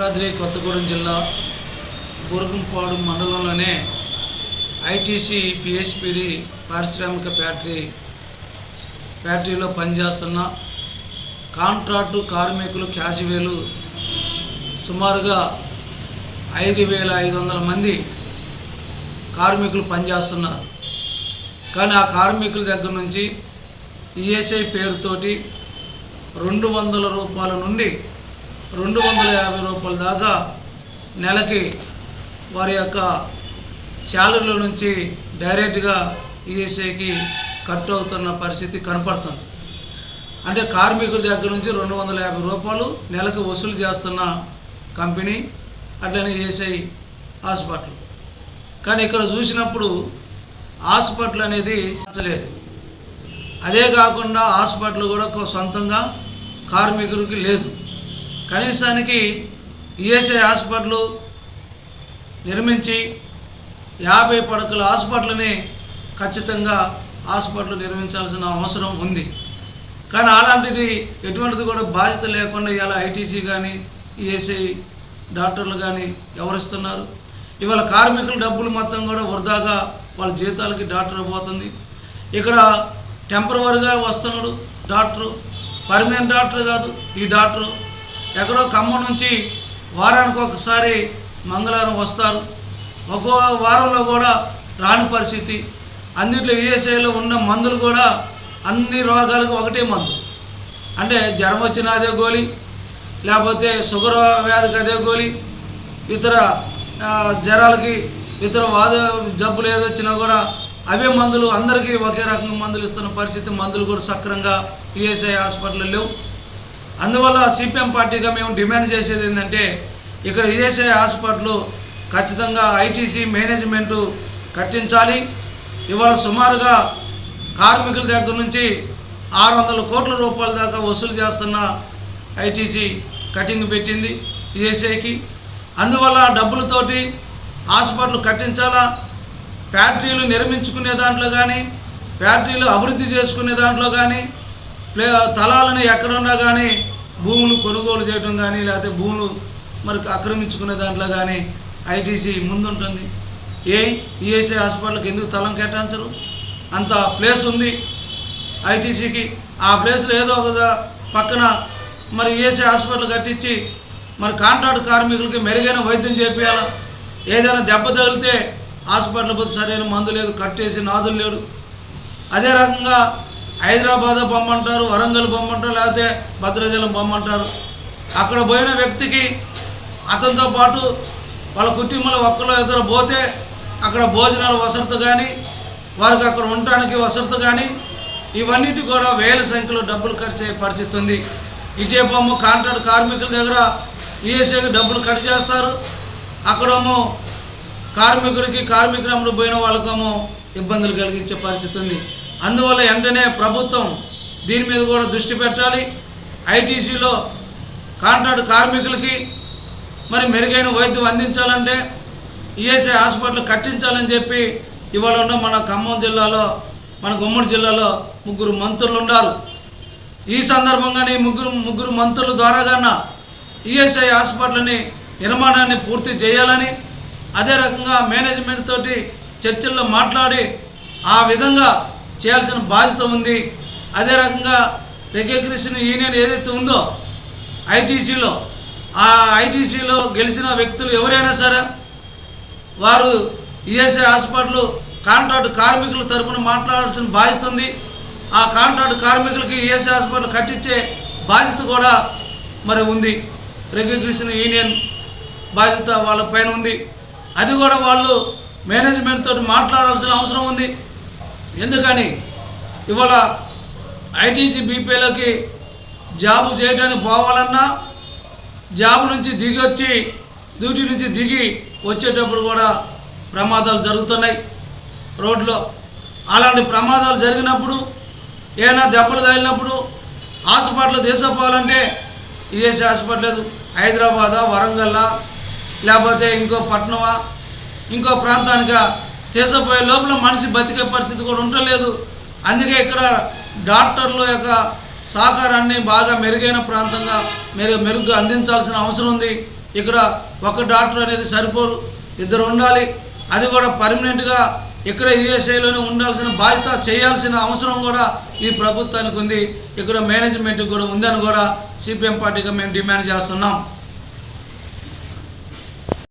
భద్రాద్రి కొత్తగూడెం జిల్లా బురుగుంపాడు మండలంలోనే ITC PSPD పారిశ్రామిక ఫ్యాక్టరీ ఫ్యాక్టరీలో పనిచేస్తున్న కాంట్రాక్టు కార్మికులు క్యాజువేలు సుమారుగా ఐదు వేల ఐదు వందల మంది కార్మికులు పనిచేస్తున్నారు. కానీ ఆ కార్మికుల దగ్గర నుంచి ఈఎస్ఐ పేరుతోటి రెండు వందల రూపాయల నుండి రెండు వందల యాభై రూపాయల దాకా నెలకి వారి యొక్క శాలరీలో నుంచి డైరెక్ట్గా ఈఎస్ఐకి కట్ అవుతున్న పరిస్థితి కనపడుతుంది. అంటే కార్మికుల దగ్గర నుంచి రెండు వందల యాభై రూపాయలు నెలకు వసూలు చేస్తున్న కంపెనీ అట్లనే ఈఎస్ఐ హాస్పిటల్. కానీ ఇక్కడ చూసినప్పుడు హాస్పిటల్ అనేది నచ్చలేదు అదే కాకుండా హాస్పిటల్ కూడా ఒక సొంతంగా కార్మికులకి లేదు. కనీసానికి ఈఎస్ఐ హాస్పిటల్ నిర్మించి యాభై పడకల హాస్పిటల్ని ఖచ్చితంగా హాస్పిటల్ నిర్మించాల్సిన అవసరం ఉంది. కానీ అలాంటిది ఎటువంటిది కూడా బాధ్యత లేకుండా ఇలా ఐటీసీ కానీ ఈఎస్ఐ డాక్టర్లు కానీ ఎవరిస్తున్నారు? ఇవాళ కార్మికుల డబ్బులు మొత్తం కూడా వృధాగా వాళ్ళ జీతాలకి డాక్టర్ పోతుంది. ఇక్కడ టెంపరవరిగా వస్తున్నాడు డాక్టరు. పర్మనెంట్ డాక్టర్ కాదు ఈ డాక్టరు ఎక్కడో ఖమ్మం నుంచి వారానికి ఒకసారి మంగళవారం వస్తారు. ఒక్కో వారంలో కూడా రాని పరిస్థితి. అన్నిట్లో ఈఎస్ఐలో ఉన్న మందులు కూడా అన్ని రోగాలకు ఒకటే మందు. అంటే జ్వరం వచ్చిన అదే గోళీ లేకపోతే షుగర్ వ్యాధికి అదే గోళీ ఇతర జ్వరాలకి ఇతర వాద జబ్బులు ఏదొచ్చినా కూడా అవే మందులు అందరికీ ఒకే రకంగా మందులు ఇస్తున్న పరిస్థితి. మందులు కూడా సక్రంగా ఈఎస్ఐ హాస్పిటల్ లేవు. అందువల్ల సిపిఎం పార్టీగా మేము డిమాండ్ చేసేది ఏంటంటే ఇక్కడ ఈఎస్ఐ హాస్పిటల్ ఖచ్చితంగా ఐటీసీ మేనేజ్మెంటు కట్టించాలి. ఇవాళ సుమారుగా కార్మికుల దగ్గర నుంచి ఆరు వందల కోట్ల రూపాయల దాకా వసూలు చేస్తున్న ఐటీసీ కటింగ్ పెట్టింది ఈఎస్ఐకి అందువల్ల డబ్బులతోటి హాస్పిటల్ కట్టించాలా? ఫ్యాక్టరీలు నిర్మించుకునే దాంట్లో కానీ ఫ్యాక్టరీలు అభివృద్ధి చేసుకునే దాంట్లో కానీ ప్లే తలాలను ఎక్కడున్నా కానీ భూములు కొనుగోలు చేయడం కానీ లేకపోతే భూములు మరి ఆక్రమించుకునే దాంట్లో కానీ ఐటీసీ ముందుంటుంది. ఏ ఈఎస్ఐ హాస్పిటల్కి ఎందుకు తలం కేటాయించరు? అంత ప్లేస్ ఉంది ఐటీసీకి. ఆ ప్లేస్లో ఏదో ఒకదా పక్కన మరి ఈఎస్ఐ హాస్పిటల్ కట్టించి మరి కాంట్రాక్ట్ కార్మికులకి మెరుగైన వైద్యం చేపించాలా ఏదైనా దెబ్బ తగిలితే హాస్పిటల్ పోతే సరైన మందు లేదు కట్టేసి నాదులు లేడు. అదే రకంగా హైదరాబాద్ బొమ్మంటారు వరంగల్ బొమ్మంటారు లేకపోతే భద్రాచలం బొమ్మంటారు. అక్కడ పోయిన వ్యక్తికి అతనితో పాటు వాళ్ళ కుటుంబంలో ఒక్కలో ఇద్దరు పోతే అక్కడ భోజనాల వసతి కానీ వారికి అక్కడ ఉండటానికి వసతి కానీ ఇవన్నిటి కూడా వేల సంఖ్యలో డబ్బులు ఖర్చు అయ్యే పరిస్థితి ఉంది. ఇటే బొమ్మ కాంట్రాక్ట్ కార్మికుల దగ్గర ఈఎస్ఐకి డబ్బులు కట్ చేస్తారు. అక్కడేమో కార్మికుడికి కార్మికులు పోయిన వాళ్ళకేమో ఇబ్బందులు కలిగించే పరిస్థితి ఉంది. అందువల్ల వెంటనే ప్రభుత్వం దీని మీద కూడా దృష్టి పెట్టాలి. ఐటీసీలో కాంట్రాక్ట్ కార్మికులకి మరి మెరుగైన వైద్యం అందించాలంటే ఈఎస్ఐ హాస్పిటల్ కట్టించాలని చెప్పి ఇవాళ ఉన్న మన ఖమ్మం జిల్లాలో మన గుమ్మడి జిల్లాలో ముగ్గురు మంత్రులు ఉన్నారు. ఈ సందర్భంగానే ముగ్గురు ముగ్గురు మంత్రుల ద్వారాగాన ఈఎస్ఐ హాస్పిటల్ని నిర్మాణాన్ని పూర్తి చేయాలని అదే రకంగా మేనేజ్మెంట్ తోటి చర్చల్లో మాట్లాడి ఆ విధంగా చేయాల్సిన బాధ్యత ఉంది. అదే రకంగా రికగ్నిషన్ యూనియన్ ఏదైతే ఉందో ఐటీసీలో ఆ ఐటీసీలో గెలిచిన వ్యక్తులు ఎవరైనా సరే వారు ఈఎస్ఐ హాస్పిటల్ కాంట్రాక్ట్ కార్మికుల తరపున మాట్లాడాల్సిన బాధ్యత ఉంది. ఆ కాంట్రాక్ట్ కార్మికులకి ఈఎస్ఐ హాస్పిటల్ కట్టించే బాధ్యత కూడా మరి ఉంది. రికగ్నిషన్ యూనియన్ బాధ్యత వాళ్ళ పైన ఉంది. అది కూడా వాళ్ళు మేనేజ్మెంట్ తోటి మాట్లాడాల్సిన అవసరం ఉంది. ఎందుకని? ఇవాళ ఐటీసీ బీపీలకి జాబ్ చేయడానికి పోవాలన్నా జాబ్ నుంచి దిగి వచ్చి డ్యూటీ నుంచి దిగి వచ్చేటప్పుడు కూడా ప్రమాదాలు జరుగుతున్నాయి. రోడ్లో అలాంటి ప్రమాదాలు జరిగినప్పుడు ఏమైనా దెబ్బలు తగిలినప్పుడు హాస్పిటల్ తీసుకుపోవాలంటే ఈఎస్ఐ హాస్పిటల్ లేదు. హైదరాబాదా వరంగల్లా లేకపోతే ఇంకో పట్టణమా ఇంకో ప్రాంతానికా చేసపోయే లోపల మనిషి బతికే పరిస్థితి కూడా ఉండలేదు. అందుకే ఇక్కడ డాక్టర్ల యొక్క సహకారాన్ని బాగా మెరుగైన ప్రాంతంగా మెరుగు మెరుగ్గా అందించాల్సిన అవసరం ఉంది. ఇక్కడ ఒక డాక్టర్ అనేది సరిపోరు. ఇద్దరు ఉండాలి. అది కూడా పర్మనెంట్గా ఇక్కడ యుఎస్ఏలోనే ఉండాల్సిన బాధ్యత చేయాల్సిన అవసరం కూడా ఈ ప్రభుత్వానికి ఉంది. ఇక్కడ మేనేజ్మెంట్కి కూడా ఉందని కూడా సిపిఎం పార్టీగా మేము డిమాండ్ చేస్తున్నాం.